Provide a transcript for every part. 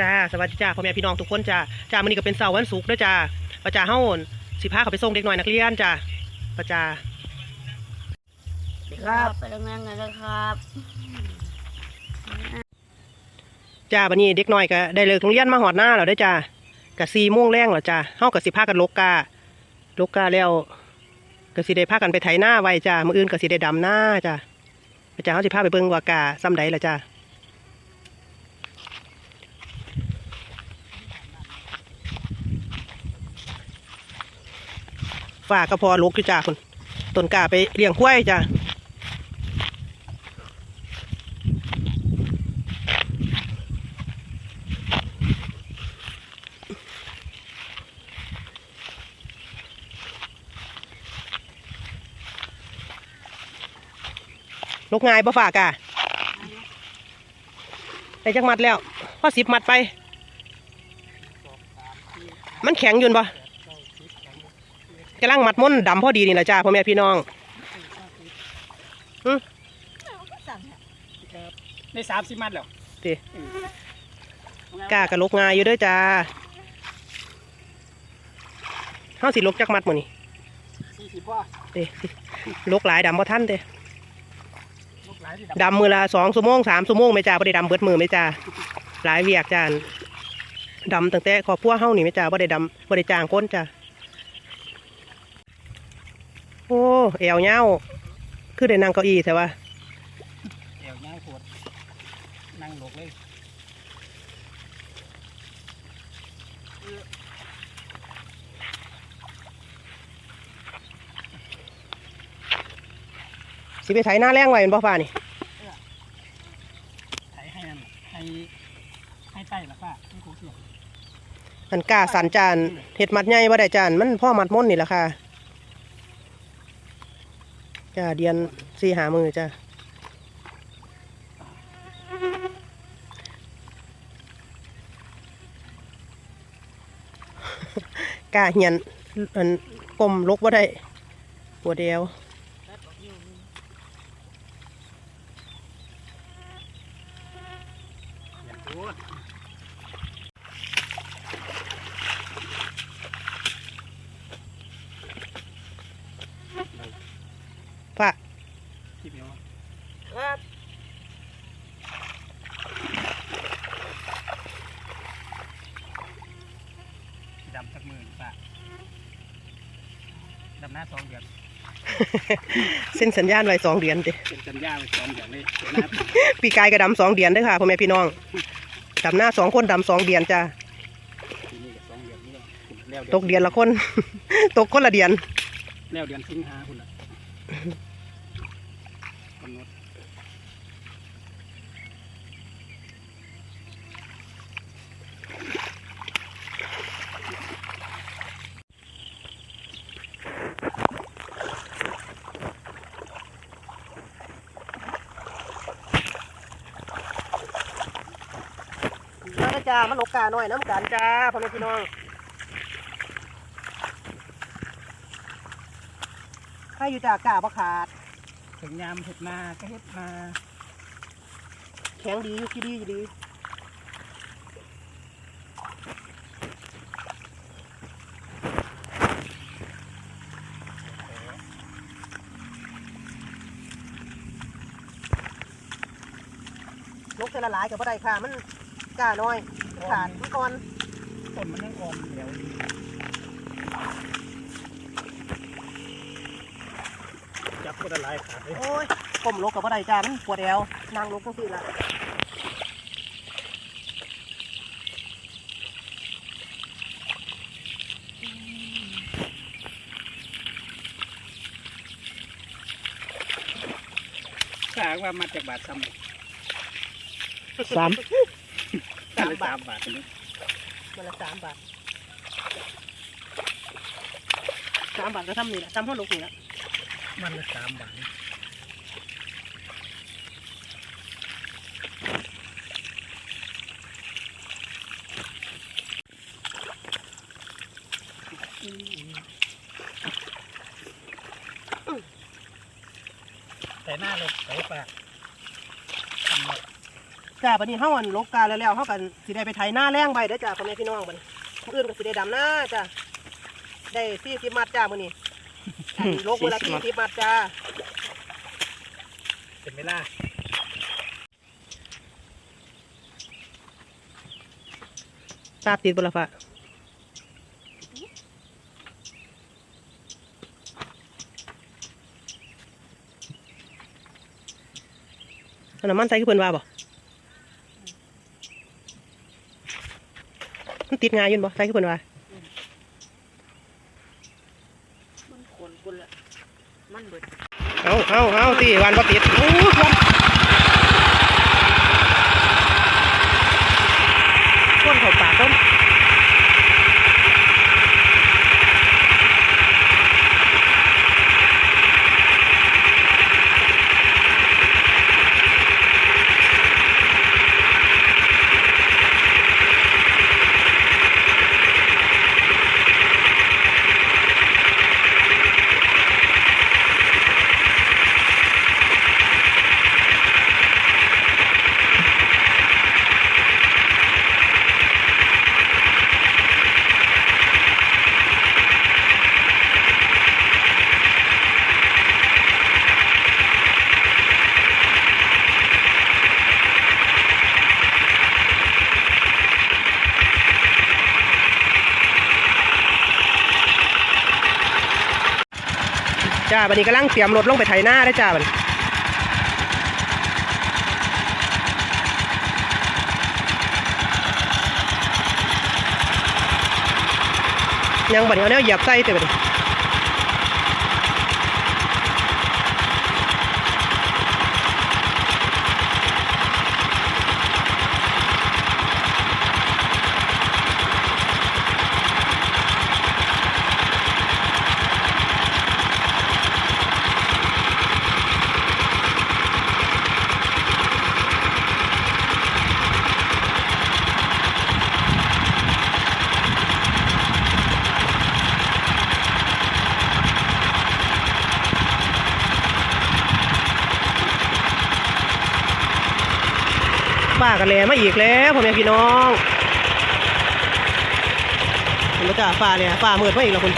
จ้าสวัสดีจ้าพ่อแม่พี่น้องทุกคนจ้าจ้ามื้อนี้ก็เป็นเสาร์วันศุกร์เด้อจ้าประจ้าเฮาสิพาเขาไปส่งเด็กน้อยนักเรียนจ้าประจ้าครับไปทำงานกันนะครับจ้าบัดนี้เด็กน้อยก็ได้เลิกโรงเรียนมาหอดหน้าแล้วเด้อจ้าก็4โมงแรงแล้วจ้าเฮาก็สิพากันลกกาลกกาแล้วก็สิได้พากันไปไถนาไว้จ้ามื้ออื่นก็สิได้ดำหน้าจ้าประจ้าเฮาสิพาไปเบิ่งว่ากาซ้ำใดล่ะจ้า ฝากก็พอลกอยู่จ้าคุณต้นกาไปเลี้ยงควยจ้าลกงายบ่ฝากอะได้จักมัดแล้วพอสิบมัดไป มันแข็งยุนบ่ กำลังมัดม้นดำพอดีนี่แหละจ้าพ่อแม่พี่น้องในสามสิบมัดแล้วติกล้ากับลกง่ายอยู่เด้อจ้าเฮาสิลกจักมัดมื้อนี้สี่สิบว่าเด้ลกหลายดำบ่ทันเด้ลูกหลานที่ดำมือละสองชั่วโมงสามชั่วโมงไหม่จ้าบ่ได้ดำเบิดมือไหม่จ้าหลายเวียกจ้าดำตั้งแต่ครอบครัวเฮานี่ไหม่จ้าบ่ได้ดำบ่ได้จ้างคนจ้า โอ้เอวเงาวคือได้นั่งเก้าอี้แต่ว่าเอวย่างปวดนั่งหลกเลยสิไปไถหน้าแรงไว้เป็นบ่ฟ้านี่ไถให้นั่นให้ให้ใต้ละป้าให้กูเสียมันกล้าสันจานเห็ดมัดใหญ่บ่ได้จานมันพ่อมัดม้นนี่แหละค่ะ จ้าเดียนสี่หามือจ้ากล้าเหียนอันกลมลกบ่ได้ปวดเดียวอย่าพูด ฟ้า คิดเดียว ครับ ดำสักหมื่นป้าดำห น้าสองเดือนเส้นสัญญาณไว้สองเดือนเด้เป็นสัญญาไปสองเดือนเลยหน้าปีปีกายก็ดำสองเดือนเด้อค่ะพ่อแม่พี่น้องดำหน้าสองคนดำสองเดือนจ้านี้ก็สองเดือนนี่แล้วตกเดือนละคน ตกคนละเดือน แล้วเดือนสิงหาคุณละกำหนด จ้ามาลกกาหน่อยน้ำกันจ้าพ่อแม่พี่น้องให้อยู่จ้ากาบ่ขาด ถึงยามเห็ดนาก็เห็ดนาแข็งดีอยู่ที่ดีอยู่ดีลกเทละหลายกับบ่ได้ค่ะ มันกาน้อย ขาดมันก่อนต้นมันยังอ่อนอยู่แล้วจับก็ได้หลายขาดเลยโอ้ยก้มลกกับบ่ได้จ้ามันปวดแอวนั่งลกจังซี่ละถ้าหากว่ามาจากบาทซ้ำสาม สามบาทบาทนี้มันละสามบาทสามบาทก็ทำนี่แหละทำห้องลกนี่แหละมันละสามบาทแต่หน้าเลยใส่ปากทำหมด จ้าบัดนี้เฮาอันลกกาแล้วแล้วเฮากันสิได้ไปไถหน้าแรงไว้เด้อจ้าพ่อแม่พี่น้องบัดนี้มื้ออื่นก็สิได้ดำหน้าจ้าได้40มัดจ้ามื้อนี้อันนี้ลกเวลา40มัดจ้าเป็นเวลาทราบติดบ่ล่ะฟ้าเอาน้ำมันใส่คือเพิ่นว่าบ่ มันติดงายอยืนบ่ใส่คือเพิ่นว่ามันขนกุนละมันเบิดเอาเอาเอาสิวันบ่ติดโอ้ยควันควันเข้าปากต้น จ้าบันนี้กำลังเตรียมรถลงไปไถหน้าได้จ้าบันยังบันนี้เอาแนวเหยียบไส้เต็มบัน กันแล้วมาอีกแล้วพ่อแม่พี่น้องเห็นไหมจ้าฟ้าเนี่ยฝ่ามืดมาอีกแล้วคุณ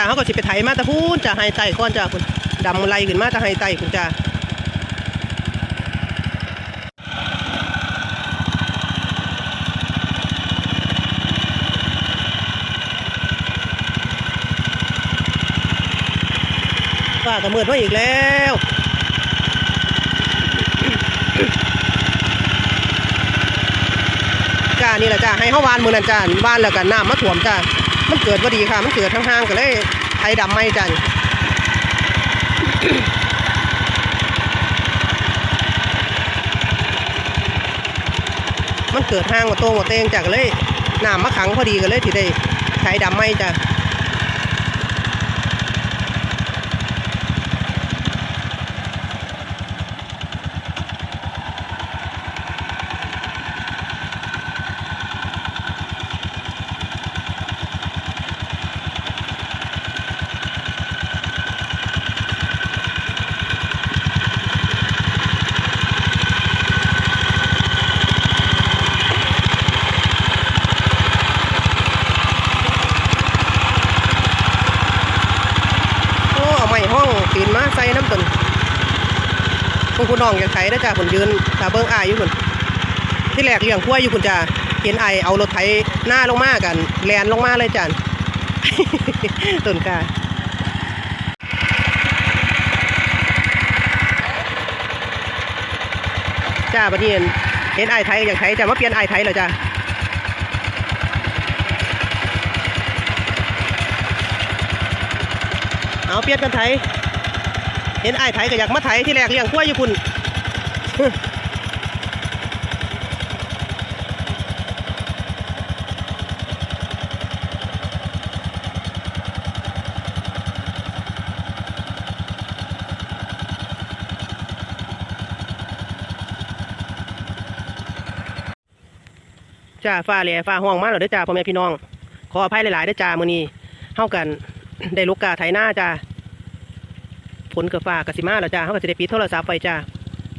จ้าเขาก็สิไปไถมาตะพูนจ้าไฮไตก้อนจ้าคุณดำไหลขึ้นมาตะไฮไตคุณจ้าฟ้าก็มืดมาอีกแล้วจ้านี่แหละจ้าให้เฮาวานมือนั่นจ้าบ้านแล้วกันน้ำมาถ่วมจ้ามันเกิดพอดีค่ะ มันเกิดทั้งห้างๆก็เลย ไทยดำไม่จันมันเกิดห้างมาโตมาเตงจากเลยน้ำมะขังพอดีกันเลยที่ได้ไทยดำไม่จ้า โอ้เอาไม้ห้องปีนมา ใส่น้ำตนพวกคุณน้องอยากไถนะจ้าผนยืนตาเบิ้งอายอยู่คนที่แรกเลี้ยงขั้วอยู่คุณจ้าเห็นไอเอารถไถหน้าลงมากันแลนลงมาเลยจ้าต้นกาจ้าบัดนี้เห็นไอไทยอยากไทยจ้ามาเปลี่ยนไอไทยแล้วจ้าเอาเปลี่ยนกันไทย เห็นไอ้ไทยก็อยากมาไทยที่แรกเลี้ยงกล้วยอยู่พุ่นจ้าฟ้าแหล่ฟ้าห้องมาแล้วเด้อจ้าพ่อแม่พี่น้อง ขออภัยหลายๆเด้อจ้ามื้อนี้เฮากันได้ลูกกาไถนาจ้า ผลกับฟ้ากสิมาแล้วจ้าเฮาก็สิได้ปิดโทรศัพท์ไปจ้า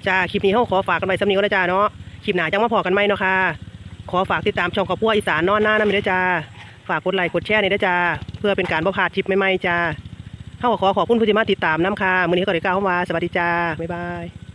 จ้าคลิปนี้เฮาขอฝากกันไปสำนีก็ได้วจ้าเนาะคลิปหน้าจังมาพอกันไหมเนาะค่ะขอฝากติดตามช่องขอบพัวอีสานนอนหน้านำเด้อจ้าฝากกดไลค์กดแชร์นี่ด้อจ้าเพื่อเป็นการบ่พลาดคลิปใหม่ๆจ้าเฮาก็ขอขอบคุณผู้ที่มาติดตามนํค่ะมื้อนี้ก็ได้กล่าวคำว่าสวัสดีจ้าบ๊ายบาย